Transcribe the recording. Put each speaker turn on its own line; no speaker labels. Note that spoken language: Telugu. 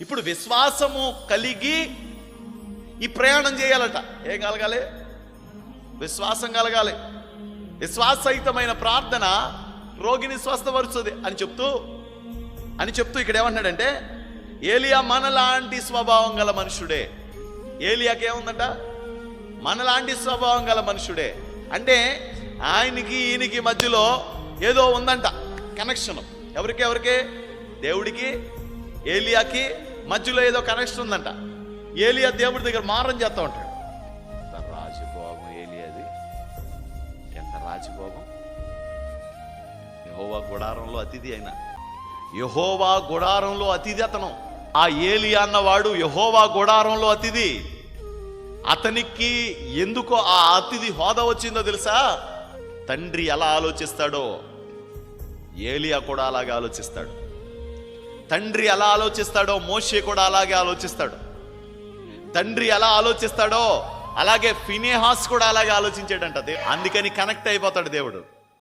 ఇప్పుడు విశ్వాసము కలిగి ఈ ప్రయాణం చేయాలట. ఏం కలగాలి? విశ్వాసం కలగాలి. విశ్వాసహితమైన ప్రార్థన రోగిని స్వస్థపరుస్తుంది అని చెప్తూ అని చెప్తూ ఇక్కడ ఏమంటున్నాడంటే ఏలియా మనలాంటి స్వభావం గల మనుషుడే. ఏలియాకి ఏముందంట? మనలాంటి స్వభావం గల మనుషుడే. అంటే ఆయనకి ఈయనకి మధ్యలో ఏదో ఉందంట కనెక్షన్ ఎవరికి ఎవరికి? దేవుడికి ఏలియాకి మధ్యలో ఏదో కనెక్షన్ ఉందంట. ఏలియా దేవుడి దగ్గర మారం చేస్తూ ఉంటాడు. ఎంత రాజభోగం ఏలియాది? ఎంత రాజభోగం? యహోవా గుడారంలో అతిథి అయినా. యహోవా గుడారంలో అతిథి అతను. ఆ ఏలియా అన్నవాడు యహోవా గుడారంలో అతిథి. అతనికి ఎందుకో ఆ అతిథి హోదా వచ్చిందో తెలుసా? తండ్రి ఎలా ఆలోచిస్తాడో? ఏలియా కూడా అలాగే ఆలోచిస్తాడు. తండ్రి ఎలా ఆలోచిస్తాడో మోషే కూడా అలాగే ఆలోచిస్తాడు. తండ్రి ఎలా ఆలోచిస్తాడో అలాగే ఫినేహాస్ కూడా అలాగే ఆలోచించాడంట అందుకని కనెక్ట్ అయిపోతాడు దేవుడు.